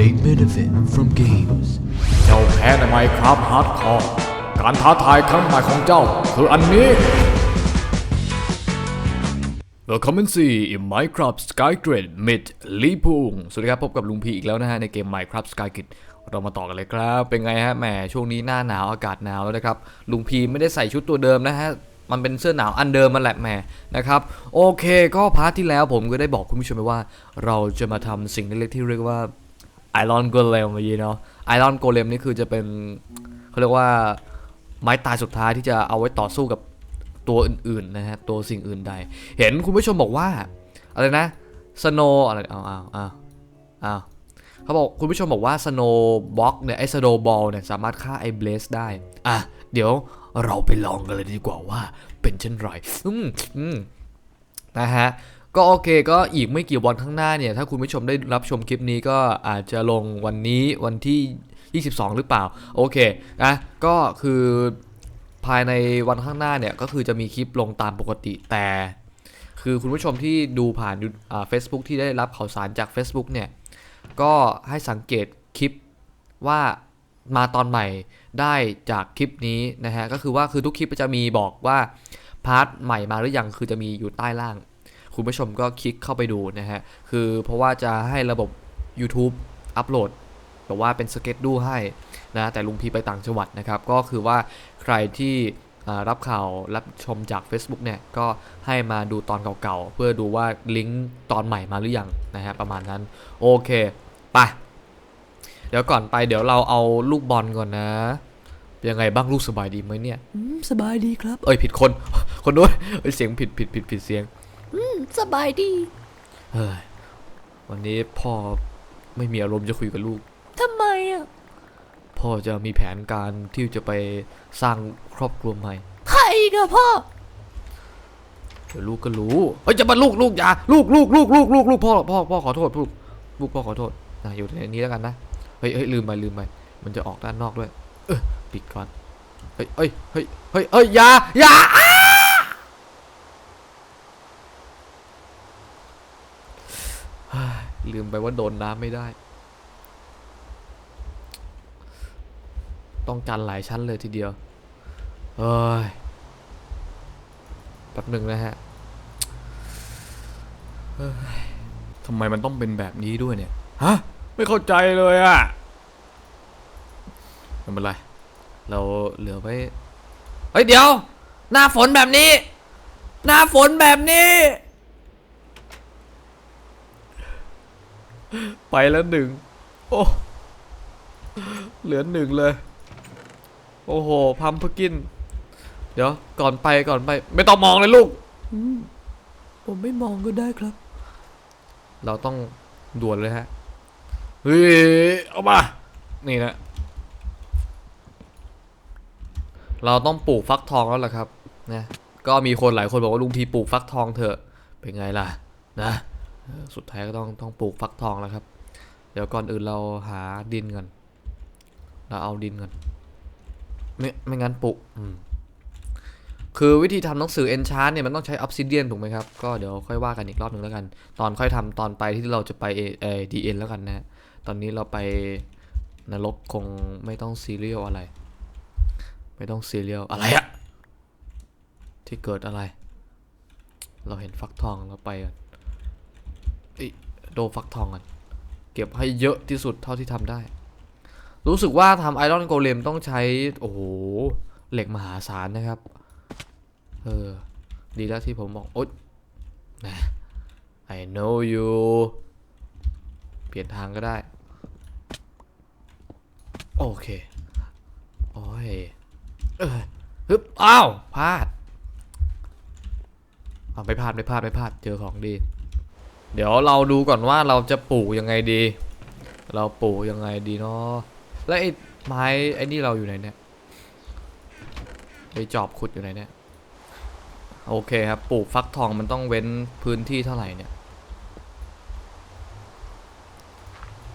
Big benefit from games. เจ้าแพ้ในไมครับฮาร์ดคอร์การท้าทายครั้งใหม่ของเจ้า คืออันนี้ Welcome and see in Minecraft Skygrid mit ลีพุงสวัสดีครับ พบกับลุงพีอีกแล้วนะฮะ ในเกม Minecraft Skygrid เรามาต่อกันเลยครับ เป็นไงฮะ แหม ช่วงนี้หน้าหนาวอากาศหนาวแล้วนะครับ ลุงพีไม่ได้ใส่ชุดตัวเดิมนะฮะมันเป็นเสื้อหนาวอันเดิมมันแหละแหมนะครับ โอเค ก็พาร์ทที่แล้วผมก็ได้บอกคุณผู้ชมไปว่า เราจะมาทำสิ่งเล็กๆที่เรียกว่า ไอรอนโกเลมเมื่อกี้เนาะไอรอนโกเลมนี่คือจะเป็นเขาเรียกว่าไม้ตายสุดท้ายที่จะเอาไว้ต่อสู้กับตัวอื่นๆนะฮะตัวสิ่งอื่นใด เห็นคุณผู้ชมบอกว่าอะไรนะสโนอะไรเอาเอาเอาเอาเขาบอกคุณผู้ชมบอกว่าสโนบล็อกเนี่ยไอสโนบอลเนี่ยสามารถฆ่าไอเบลสได้ อะ เดี๋ยวเราไปลองกันเลยดีกว่าว่าเป็นเช่นไรอืมอืมนะฮะ ก็โอเคก็อีกไม่กี่วันข้างหน้าเนี่ย ถ้าคุณผู้ชมได้รับชมคลิปนี้ก็อาจจะลงวันนี้วันที่ 22 หรือเปล่า โอเคนะก็คือภายในวันข้างหน้าเนี่ย ก็คือจะมีคลิปลงตามปกติแต่ คือคุณผู้ชมที่ดูผ่านเฟซบุ๊กที่ได้รับข่าวสารจาก Facebook เนี่ย ก็ให้สังเกตคลิปว่ามาตอนใหม่ได้จากคลิปนี้นะฮะ ก็คือว่าคือทุกคลิปจะมีบอกว่าพาร์ทใหม่มาหรือยังคือจะมีอยู่ใต้ล่าง คุณผู้ชมก็คลิกเข้าไปดูนะฮะ คือเพราะว่าจะให้ระบบ YouTube อัปโหลดแบบว่าเป็นสเก็ตดูให้นะแต่ลุงพีไปต่างจังหวัดนะครับ ก็คือว่าใครที่อ่ารับข่าวรับชมจาก Facebook เนี่ย ก็ให้มาดูตอนเก่าๆ เพื่อดูว่าลิงก์ตอนใหม่มาหรือยังนะฮะประมาณนั้น โอเค ไป เดี๋ยวก่อนไปเดี๋ยวเราเอาลูกบอลก่อนนะเป็นยังไงบ้างลูกสบายดีไหมเนี่ยอืมสบายดีครับ เอ้ยผิดคน คนด้วยเอ้ยเสียงผิดผิดผิดผิดเสียง สบายดี เฮ้ย วันนี้พ่อไม่มีอารมณ์จะคุยกับลูก ทำไมอะ พ่อจะมีแผนการที่จะไปสร้างครอบครัวใหม่ ใครกับพ่อ เดี๋ยวลูกก็รู้เฮ้ยจะมาลูกลูกอย่าลูกลูกลูกลูกลูกลูกพ่อพ่อพ่อขอโทษลูกลูกพ่อขอโทษนะอยู่ในนี้แล้วกันนะเฮ้ยเฮ้ยลืมไปลืมไปมันจะออกด้านนอกด้วย เออปิดก่อนเฮ้ยเฮ้ยเฮ้ยเฮ้ยเฮ้ยอย่าอย่าอ้าเฮ้ย ลืมไปว่าโดนน้ำไม่ได้ ต้องกันหลายชั้นเลยทีเดียวเฮ้ยแป๊บหนึ่งนะฮะเฮ้ยทำไมมันต้องเป็นแบบนี้ด้วยเนี่ย ฮะ ไม่เข้าใจเลยอะไม่เป็นไร เราเหลือไว้เฮ้ย เดี๋ยว หน้าฝนแบบนี้ หน้าฝนแบบนี้ ไปแล้วหนึ่งโอ้เหลือหนึ่งเลย โอ้โห พัมพกิน เดี๋ยว ก่อนไปก่อนไป ไม่ต้องมองเลยลูก ผมไม่มองก็ได้ครับ เราต้องด่วนเลยฮะ เฮ้ย เอามา นี่นะ เราต้องปลูกฟักทองแล้วล่ะครับ นะ ก็มีคนหลายคนบอกว่าลุงทีปลูกฟักทองเถอะ เป็นไงล่ะ นะเออ สุดท้ายก็ต้องต้องปลูกฟักทองแล้วครับ เดี๋ยวก่อนอื่นเราหาดินก่อน เราเอาดินก่อน ไม่ไม่งั้นปลูกคือวิธีทำหนังสือ enchant เนี่ยมันต้องใช้ obsidian ถูกไหมครับ ก็เดี๋ยวค่อยว่ากันอีกรอบหนึ่งแล้วกัน ตอนค่อยทำตอนไปที่เราจะไปเอเอดีเอ็นแล้วกันนะ ตอนนี้เราไปนรกคงไม่ต้องซีเรียลอะไร ไม่ต้องซีเรียลอะไรอะที่เกิดอะไร เราเห็นฟักทองเราไปกัน โดฟักทองกันเก็บให้เยอะที่สุดเท่าที่ทำได้ รู้สึกว่าทำไอรอนโกเลมต้องใช้ โอ้โห เหล็กมหาศาลนะครับ เออ ดีแล้วที่ผมบอกโอ๊ยนะ I know you เปลี่ยนทางก็ได้ โอเค โอ้ย เออฮึบอ้าวพลาดเอาไม่พลาดไม่พลาดไม่พลาดเจอของดี เดี๋ยวเราดูก่อนว่าเราจะปลูกยังไงดี เราปลูกยังไงดีเนาะแล้วไอ้ไม้ไอ้นี่เราอยู่ไหนเนี่ยไอ้จอบขุดอยู่ไหนเนี่ยโอเคครับปลูกฟักทองมันต้องเว้นพื้นที่เท่าไหร่เนี่ย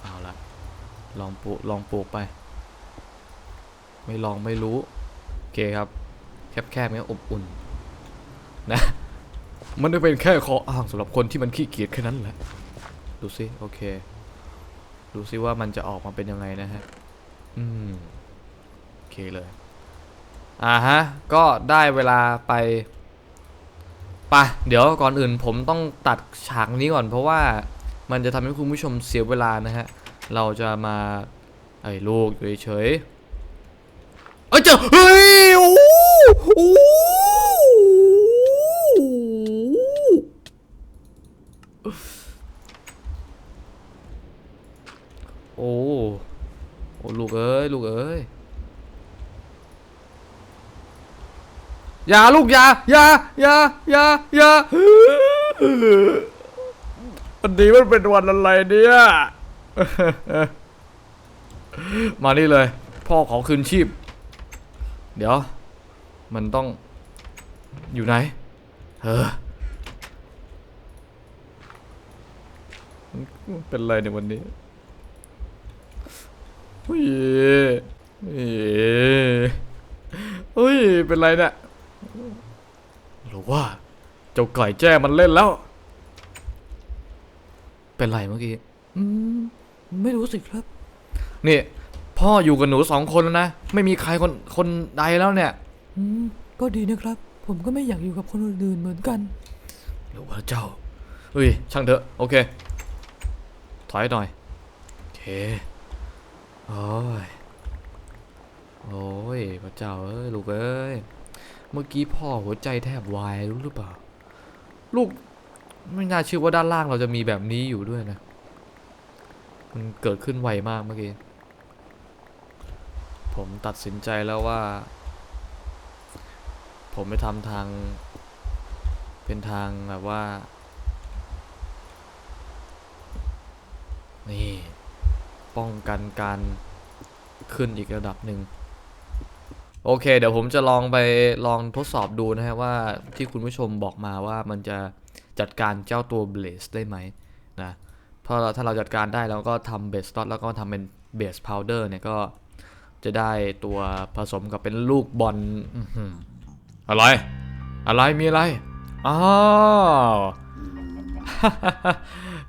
เอาละลองปลูกลองปลูกไป ไม่ลองไม่รู้โอเคครับแคบๆนี้อบอุ่นนะ มันจะเป็นแค่ข้ออ้างสำหรับคนที่มันขี้เกียจแค่นั้นแหละ ดูสิ โอเค ดูซิว่ามันจะออกมาเป็นยังไงนะฮะ อืม โอเคเลย อ่าฮะ ก็ได้เวลาไปไปะเดี๋ยวก่อนอื่นผมต้องตัดฉากนี้ก่อนเพราะว่ามันจะทำให้คุณผู้ชมเสียเวลานะฮะ เราจะมา ไอ้ลูกอยู่เฉยเอ้ยเจอเฮ้ยโอ้โอ้โอ้โอ้ลูกเอ้ย ลูกเอ้ย อย่าลูกอย่าอย่าอย่าอย่าอย่าวันนี้มันเป็นวันอะไรเนี่ย มานี่เลย พ่อขอคืนชีพ เดี๋ยว มันต้องอยู่ไหนเออมันเป็นไรในยวันนี้เฮ้ยเฮ้ยเฮ้ยเป็นไรเนี่ย หรือว่า เจ้าไก่แจ้มันเล่นแล้ว เป็นไรเมื่อกี้อืมไม่รู้สิครับ นี่ พ่ออยู่กับหนูสองคนแล้วนะ ไม่มีใครคนคนใดแล้วเนี่ย อืมก็ดีนะครับ ผมก็ไม่อยากอยู่กับคนอื่นๆเหมือนกัน หรือว่าเจ้าเฮ้ยช่างเถอะ โอเค ถอยหน่อย โอเค โอ้ย โอ้ยพระเจ้าเอ้ย ลูกเอ้ย เมื่อกี้พ่อหัวใจแทบวายรู้หรือเปล่า ลูกไม่น่าเชื่อว่าด้านล่างเราจะมีแบบนี้อยู่ด้วยนะ มันเกิดขึ้นไวมากเมื่อกี้ ผมตัดสินใจแล้วว่า ผมไปทำทาง เป็นทางแบบว่า นี่ ป้องกันการขึ้นอีกระดับหนึ่ง โอเค เดี๋ยวผมจะลองไปลองทดสอบดูนะฮะว่าที่คุณผู้ชมบอกมาว่ามันจะจัดการเจ้าตัวเบสได้ไหมนะเพราะเราถ้าเราจัดการได้เราก็ทำเบสต็อตแล้วก็ทำเป็นเบสพาวเดอร์เนี่ยก็จะได้ตัวผสมกับเป็นลูกบอลอื้อหืออะไร อะไรมีอะไรอ้าว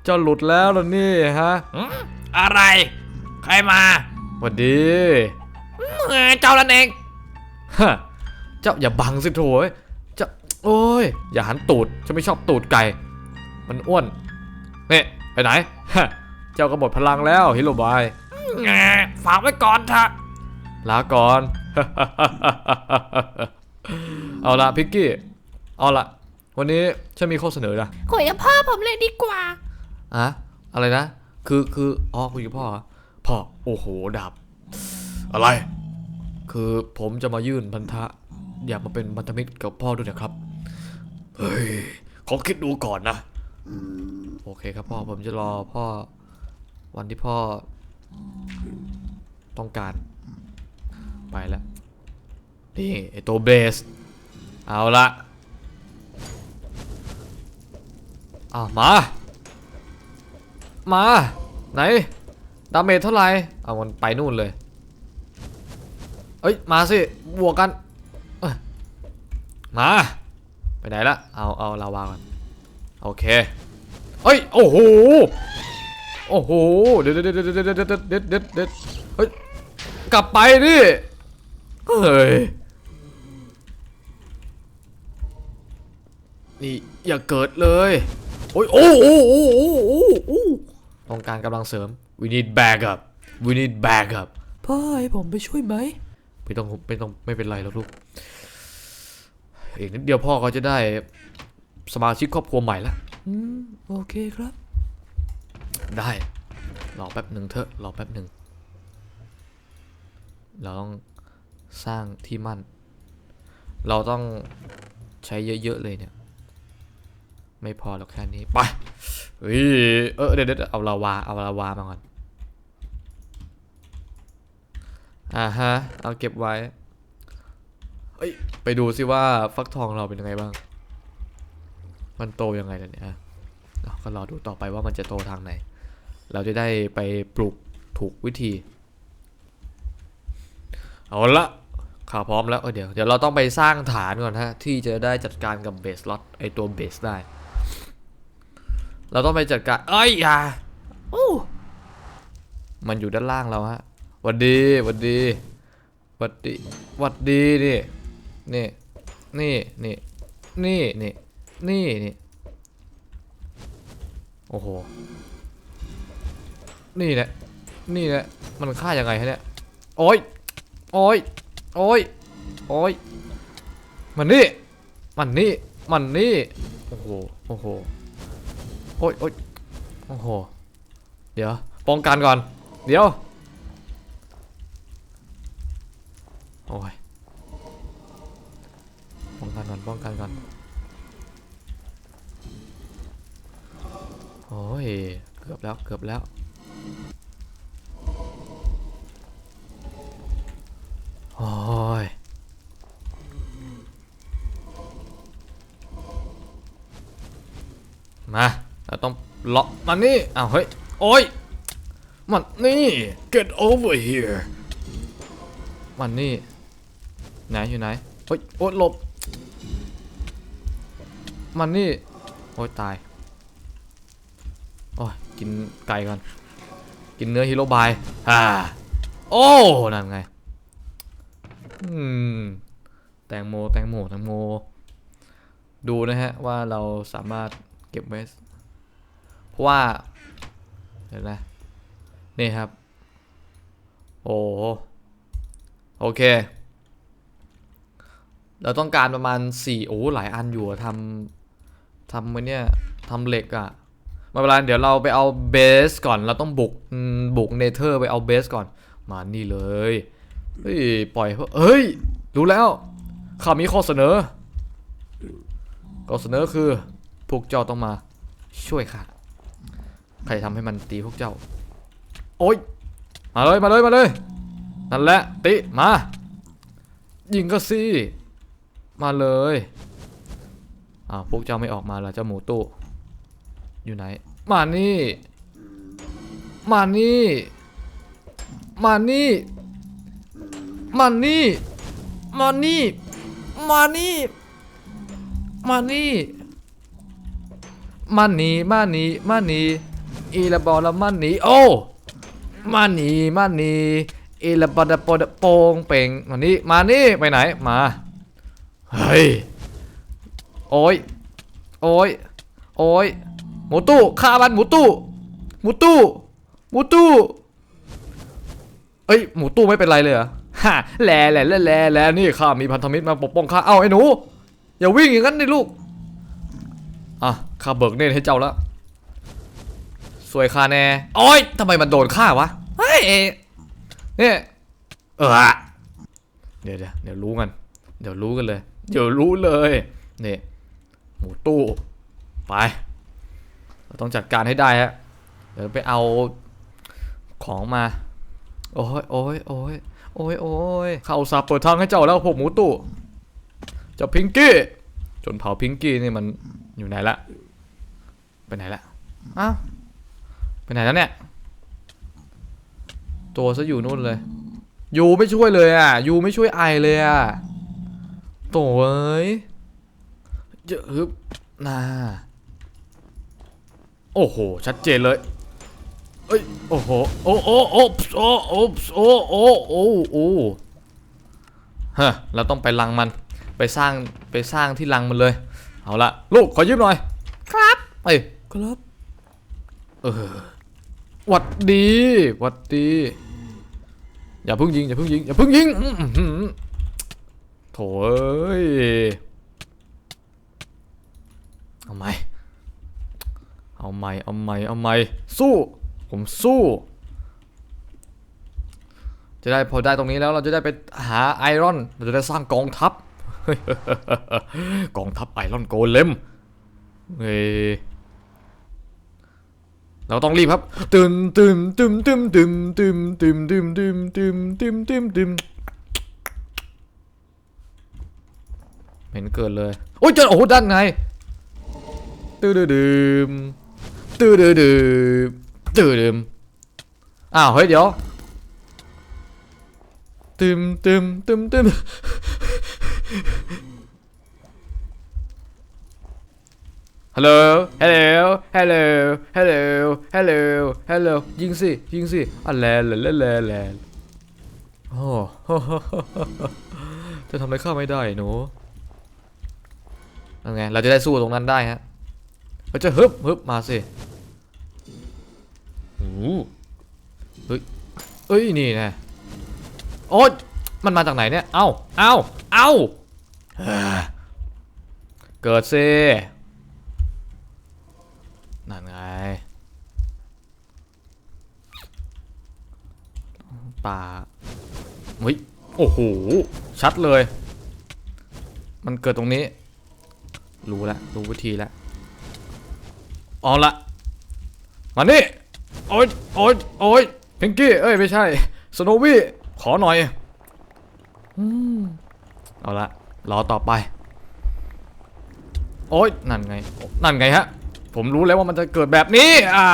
เจ้าหลุดแล้วเหรอนี่ฮะอะไร ใครมาหวัดดีเออเจ้านั่นเอง ฮะเจ้าอย่าบังสิโถยเจ้าโอ้ย อย่าหันตูดฉันไม่ชอบตูดไก่ มันอ้วนนี่ไปไหนฮะเจ้าก็หมดพลังแล้วฮิโรบายแงฝากไว้ก่อนเถอะลาก่อน เอาละพิกกี้ เอาละวันนี้ฉันมีข้อเสนอนะคุยกับพ่อผมเลยดีกว่าอะอะไรนะ คือคืออ๋อคุยกับพ่อเหรอพ่อ โอ้โหดาบอะไร คือผมจะมายื่นพันธะ อยากมาเป็นพันธมิตรกับพ่อด้วยนะครับ เฮ้ยขอคิดดูก่อนนะ โอเคครับพ่อผมจะรอพ่อ วันที่พ่อ ต้องการ ไปแล้ว นี่ไอตัวเบส เอาละอะมา มา ไหน ดาเมจเท่าไหร่ เอามันไปนู่นเลย เอ้ยมาสิบวกกันมา ไปไหนละเอาเอาลาวาก่อนโอเคเอ้ยโอ้โหโอ้โหเด็ดเด็ดเด็ดเด็ดเด็ดเด็ดเด็ดเด็ดเด็ดเฮ้ยกลับไปดิเฮ้ยนี่อย่าเกิดเลยโอ้ยโอ้โอ้โอ้โอ้โอ้โอ้ต้องการกำลังเสริม we need backup we need backup พ่อให้ผมไปช่วยไหม ไม่ต้องไม่ต้องไม่เป็นไรหรอกลูกอีกนิดเดียวพ่อก็จะได้สมาชิกครอบครัวใหม่แล้วอืมโอเคครับ ได้รอแป๊บหนึ่งเถอะรอแป๊บหนึ่งเราต้องสร้างที่มั่น เราต้องใช้เยอะๆเลยเนี่ย ไม่พอหรอกแค่นี้ไปเฮ้ยเออเดี๋ยวเดี๋ยวเอาลาวาเอาลาวามาก่อน อ่าฮะ เอาเก็บไว้เฮ้ย ไปดูสิว่าฟักทองเราเป็นยังไงบ้าง มันโตยังไงล่ะเนี่ยเอาก็รอดูต่อไปว่ามันจะโตทางไหน เราจะได้ไปปลูกถูกวิธี เอาละข่าวพร้อมแล้วเออเดี๋ยวเดี๋ยวเราต้องไปสร้างฐานก่อนฮะ ที่จะได้จัดการกับเบสล็อตไอตัวเบสได้ เราต้องไปจัดการ เอ้ยอย่าโอ้มันอยู่ด้านล่างเราฮะ วัดดีวัดดีวัดดีวัดดีดินี่ นี่ นี่ นี่ นี่ นี่ นี่ โอ้โห นี่แหละ นี่แหละ มันฆ่ายังไงฮะเนี่ย โอ้ย โอ้ย โอ้ย โอ้ย มันนี่ มันนี่ มันนี่ โอ้โห โอ้โห โอ้ยโอ้ยโอ้โห เดี๋ยวป้องกันก่อน เดี๋ยว โอ้ยป้องกันก่อนป้องกันก่อนโอ้ยเกือบแล้วเกือบแล้วโอ้ยมาเราต้องล็อกมันนี่อ้าวเฮ้ยโอ้ยมันนี่ get over here มันนี่ ไหนอยู่ไหนเฮ้ยโอ๊ยหลบ มันนี่ โอ๊ยตาย โอ้ยกินไก่ก่อน กินเนื้อฮีโร่บายฮ่าโอ้นั่นไง อืม แตงโม แตงโม แตงโม ดูนะฮะ ว่าเราสามารถเก็บไว้เพราะว่าเห็นไหมนี่ครับ โอ้โหโอเค เราต้องการประมาณ4โอ้หลายอันอยู่ทำทำไว้เนี่ยทำเหล็กอะไมาเวลาเดี๋ยวเราไปเอาเบสก่อนเราต้องบุกบุกเนเธอร์ไปเอาเบสก่อน มานี่เลยเฮ้ยปล่อยเพราะเฮ้ยรู้แล้วข้ามีข้อเสนอข้อเสนอคือพวกเจ้าต้องมาช่วยข้าใครทำให้มันตีพวกเจ้า โอ๊ยมาเลยมาเลยมาเลยนั่นแหละติมายิงก็สิ มาเลยอ้าวพวกเจ้าไม่ออกมาล้วเจ้าหมูตู้อยู่ไหน มานี่ มานี่ มานี่ มานี่ มานี่ มานี่ มานี่มันหนีมันหนีมันหนีอีละบอละมันหนีโอ้มันหนีมันหนีอีละบอละปดโปงเป่งมานี่ มานี่ ไปไหน มา เฮ้ย โอ้ย โอ้ย โอ้ย หมูตู้ฆ่ามันหมูตู้ หมูตู้ หมูตู้ เอ้ย หมูตู้ไม่เป็นไรเลยเหรอฮ่าแหล่แหล่แหล่แหล่นี่ข้ามีพันธมิตรมาปกป้องข้า เอ้าไอ้หนู อย่าวิ่งอย่างนั้นดิลูก อะ ข้าเบิกเนตรให้เจ้าแล้ว สวยคาแน่โอ้ยทำไมมันโดนฆ่าวะ เฮ้ย เนี่ย เออเดี๋ยวเดี๋ยวเดี๋ยวรู้กัน เดี๋ยวรู้กันเลย เดี๋ยวรู้เลยนี่หมูตู้ไปเราต้องจัดการให้ได้ฮะเดี๋ยวไปเอาของมา โอ้ยโอ้ยโอ้ยโอ้ยโอ้ยเข้าอุตสาเปิดทางให้เจ้าแล้วพวกหมูตู้เจ้าพิงกี้จนเผาพิงกี้นี่มันอยู่ไหนละไปไหนละอ้าวไปไหนแล้วเนี่ย ตัวซะอยู่นู่นเลยยูไม่ช่วยเลยอะยูไม่ช่วยไอเลยอะ โถ่เอ้ยเยอะฮึบน่าโอ้โห ชัดเจนเลยเอ้ย โอ้โห โอ้โอ้โอ้โอ้โอ้โอ้โอ้โอ้โอ้ฮะเราต้องไปรังมัน ไปสร้าง ไปสร้างที่รังมันเลย เอาละลูก ขอยืมหน่อย ครับ เอ้ย ครับ เออหวัดดีหวัดดี อย่าเพิ่งยิง อย่าเพิ่งยิง อย่าเพิ่งยิงอื้อหือ โถเอ้ยเอาไหมเอาไหมเอาไหมเอาไหมสู้ ผมสู้ จะได้พอได้ตรงนี้แล้วเราจะได้ไปหาไอรอน เราจะได้สร้างกองทัพ กองทัพไอรอนโกเลมเฮ้เราต้องรีบครับตึมตึมตึมตึมตึมตึมตึมตึมตึมตึมตึมตึมตึม เห็นเกิดเลย โอ้ยเจอโอ้โหด้านในตื้อดืมตื้อดืมตื้อดืมอ้าวเฮ้ยเดี๋ยวตึมตึมตึมตึมฮัลโหล ฮัลโหล ฮัลโหล ฮัลโหล ฮัลโหล ฮัลโหล ยิงสิ ยิงสิอะแลนแลนแลนแลนแลนโอ้จะทำอะไรข้าไม่ได้หนู ยังไง เราจะได้สู้ตรงนั้นได้ฮะเราจะฮึบฮึบมาสิโอ้โหเฮ้ยเอ้ย นี่นะโอ๊ยมันมาจากไหนเนี่ย เอ้า เอ้า เอ้าเอ้อเกิดสินั่นไง ป่าเฮ้ย โอ้โห ชัดเลย มันเกิดตรงนี้ รู้แล้วรู้วิธีแล้วเอาละมานี่โอ๊ยโอ๊ยโอ๊ยพิงกี้เอ้ย ไม่ใช่สโนวี่ขอหน่อยอืมเอาละรอต่อไป โอ๊ยนั่นไง นั่นไงฮะ ผมรู้แล้วว่ามันจะเกิดแบบนี้อ่า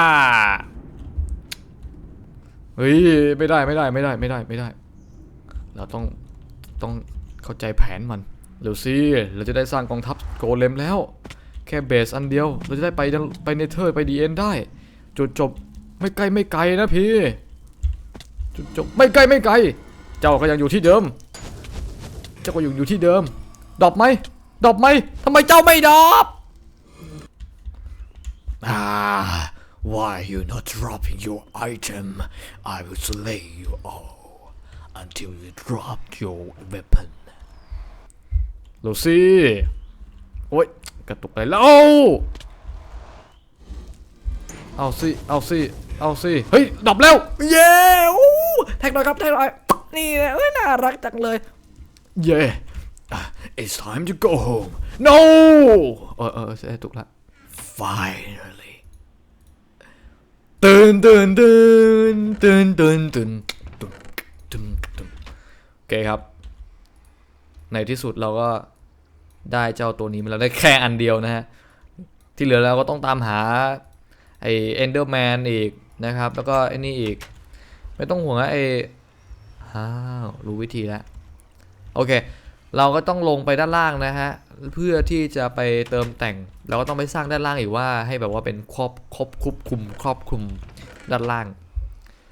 เฮ้ยไม่ได้ไม่ได้ไม่ได้ไม่ได้ไม่ได้ เราต้องต้องเข้าใจแผนมัน เร็วสิเราจะได้สร้างกองทัพโกเลมแล้ว แค่เบสอันเดียว เราจะได้ไปไปเนเธอร์ไปดีเอ็นได้ จุดจบไม่ไกลไม่ไกลนะพี่ จุดจบไม่ไกลไม่ไกล เจ้าก็ยังอยู่ที่เดิม เจ้าก็ยังอยู่ที่เดิมดรอปไหมดรอปไหมทำไมเจ้าไม่ดรอป Ah, why you not dropping your item? I will slay you all until you drop your weapon. เร็วสิโอ๊ย กระตุกไปแล้ว เอาสิ เอาสิ เอาสิ เฮ้ยดับแล้ว เย้แท็กหน่อยครับ แท็กหน่อย นี่นะเอ้ยน่ารักจังเลย เย้ it's time to go home. no เออเออเออถูกละ Finally. ตื่นตื่นตื่นตื่นตื่นตื่นตื่นตื่นตื่นโอเคครับ ในที่สุดเราก็ ได้เจ้าตัวนี้มาแล้วได้แค่อันเดียวนะฮะ ที่เหลือเราก็ต้องตามหาไอเอนเดอร์แมนอีกนะครับ แล้วก็ไอ้นี่อีก ไม่ต้องห่วงนะไออ้าวรู้วิธีแล้ว โอเค เราก็ต้องลงไปด้านล่างนะฮะ เพื่อที่จะไปเติมแต่ง เราก็ต้องไปสร้างด้านล่างอีกว่าให้แบบว่าเป็นครอบครอบควบคุมครอบคลุมด้านล่าง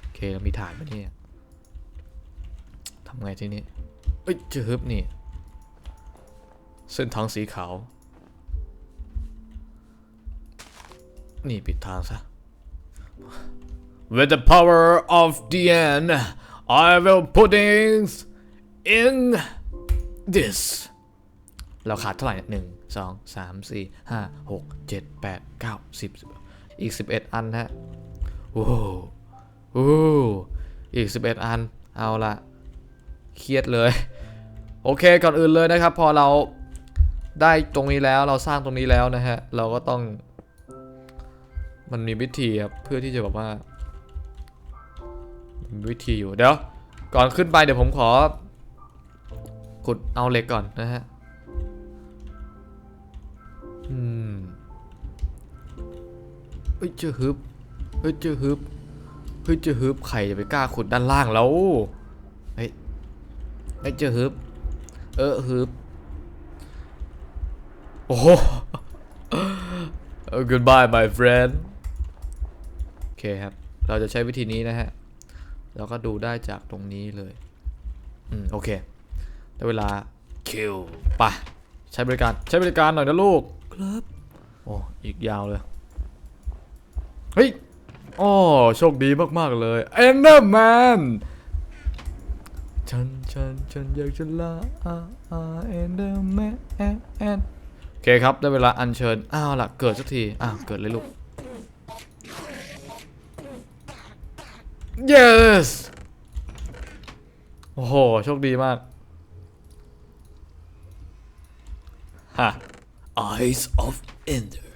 โอเคเรามีฐานไหมเนี่ยทำไงทีนี้เอ้ยเจอฮึบนี่ เส้นทางสีขาว นี่ปิดทางซะ With the power of the end I will put things in this เราขาดเท่าไหร่เนี่ยหนึ่งสองสามสี่ห้าหกเจ็ดแปดเก้าสิบอีกสิบเอ็ดอันนะฮะโอ้โหโอ้โหอีกสิบเอ็ดอัน เอาละเครียดเลย โอเค ก่อนอื่นเลยนะครับ พอเรา ได้ตรงนี้แล้วเราสร้างตรงนี้แล้วนะฮะ เราก็ต้อง มันมีวิธีครับเพื่อที่จะแบบว่าวิธีอยู่เดี๋ยวก่อนขึ้นไปเดี๋ยวผมขอขุดเอาเหล็กก่อนนะฮะอืมเฮ้ยเจอฮึบเฮ้ยเจอฮึบเฮ้ยเจอฮึบใครจะไปกล้าขุดด้านล่างแล้วเฮ้ยเฮ้ยเจอฮึบเออฮึบ โอ้โห Oh, goodbye my friend โอเคครับ เราจะใช้วิธีนี้นะฮะ เราก็ดูได้จากตรงนี้เลย อืม โอเค ได้เวลา Kill. ไป ใช้บริการ ใช้บริการหน่อยนะลูก ครับ โอ้ อีกยาวเลย เฮ้ยโอ้โชคดีมาก ๆ เลย Enderman ฉันฉันฉันอยากจะลาอาอา Enderman โอ เคครับได้เวลาอัญเชิญ อ้าวล่ะเกิดสักที อ้าวเกิดเลยลูก yes โอ้โห โชคดีมากฮะ Eyes of Ender.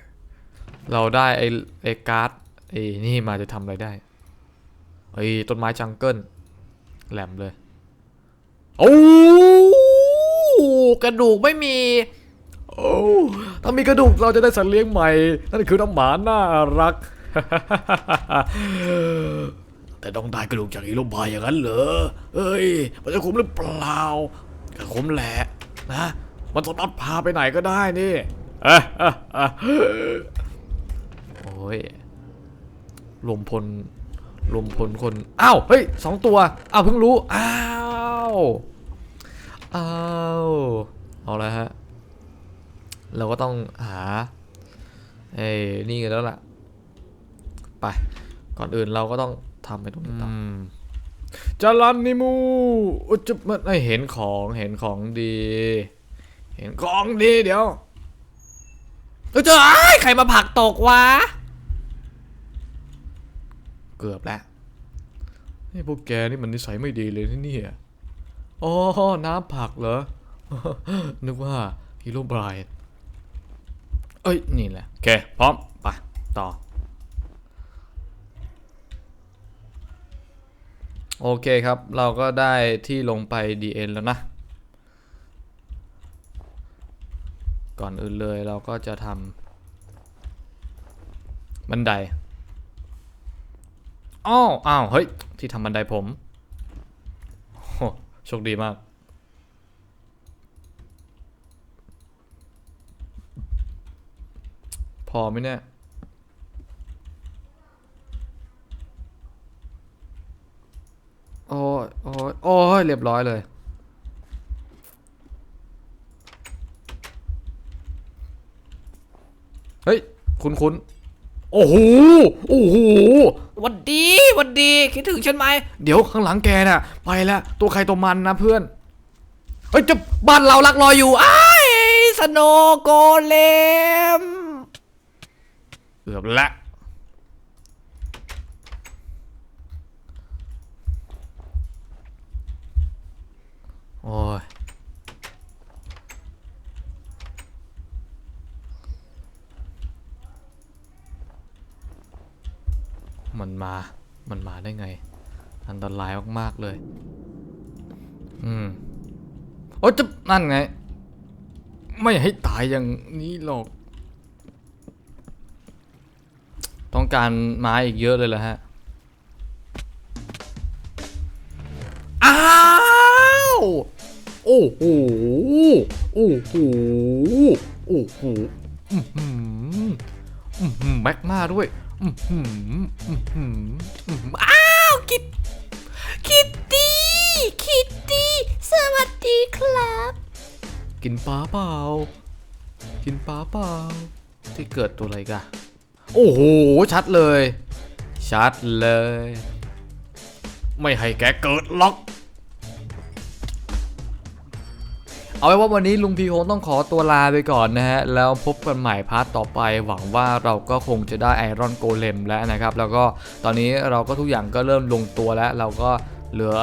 เราได้ไอ้ไอ้การ์ดไอ้นี่มาจะทำอะไรได้ไอ้ต้นไม้จังเกิลแหลมเลย โอ้กระดูกไม่มี โอ้ถ้ามีกระดูกเราจะได้สัตว์เลี้ยงใหม่ นั่นคือน้องหมาน่ารัก แต่ต้องได้กระดูกจากฮีโรบายอย่างนั้นเหรอ เอ้ย มันจะคุ้มหรือเปล่าก็คุ้มแหละนะ มันสามารถพาไปไหนก็ได้นี่โอ้ยลมพลลมพลคน อ้าว เฮ้ยสองตัว อ้าวเพิ่งรู้ อ้าว อ้าว เอาละฮะ เราก็ต้องหาเอ้ยนี่กันแล้วล่ะ ไป ก่อนอื่นเราก็ต้องทำไปตรงนี้ต่ออจารันนิมูอุยจะไม่เห็นของเห็นของดี เห็นของดีเดี๋ยวเอ้ยเจอใครมาผักตกวะ เกือบแล้วไอ้พวกแกนี่มันนิสัยไม่ดีเลยที่นี่อ๋อ น้ำผักเหรอ นึกว่าฮีโร่บรายน์เอ้ย นี่แหละ โอเค พร้อม ไป ต่อ โอเคครับ เราก็ได้ที่ลงไป DN แล้วนะ ก่อนอื่นเลยเราก็จะทำบันไดอ้าวอ้าว เฮ้ย ที่ทำบันไดผมโอ้โชคดีมาก พอไหมเนี่ย โอ้ยโอ้ยโอ้ยเรียบร้อยเลย เฮ้ย คุณคุณโอ้โห โอ้โห วันดีวันดี คิดถึงฉันไหม เดี๋ยวข้างหลังแกน่ะ ไปแล้ว ตัวใครตัวมันนะเพื่อน เฮ้ยจะบ้านเราลักรออยู่ อ้ายสโนว์โกเลมเกือบละโอ้ยมันมา มันมาได้ไง อันตรายมาก ๆ เลย อืม โอ้จะนั่นไง ไม่ให้ตายอย่างนี้หรอก ต้องการไม้อีกเยอะเลยเหรอฮะ อ้าว โอ้โห โอ้โห โอ้โหอือหืออือหือแม็กมาด้วยอือหืออือหืออื้อหืออ้าวคิดคิตตี้คิตตี้สวัสดีครับ กินปลาเปล่า กินปลาเปล่า ที่เกิดตัวอะไรกัน โอ้โห ชัดเลย ชัดเลย ไม่ให้แกเกิดล็อก เอาไว้ว่าวันนี้ลุงพีคงต้องขอตัวลาไปก่อนนะฮะ แล้วพบกันใหม่พาร์ทต่อไป หวังว่าเราก็คงจะได้ไอรอนโกเลมแล้วนะครับ แล้วก็ตอนนี้เราก็ทุกอย่างก็เริ่มลงตัวแล้ว เราก็เหลือ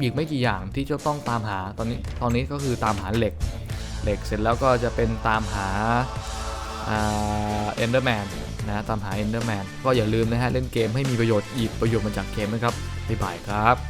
อีกไม่กี่อย่างที่จะต้องตามหาตอนนี้ ตอนนี้ก็คือตามหาเหล็ก เหล็กเสร็จแล้วก็จะเป็นตามหาเอ็นเดอร์แมน นะตามหาเอนเดอร์แมนก็อย่าลืมนะฮะเล่นเกมให้มีประโยชน์อีกประโยชน์มาจากเกมนะครับบ๊ายบายครับ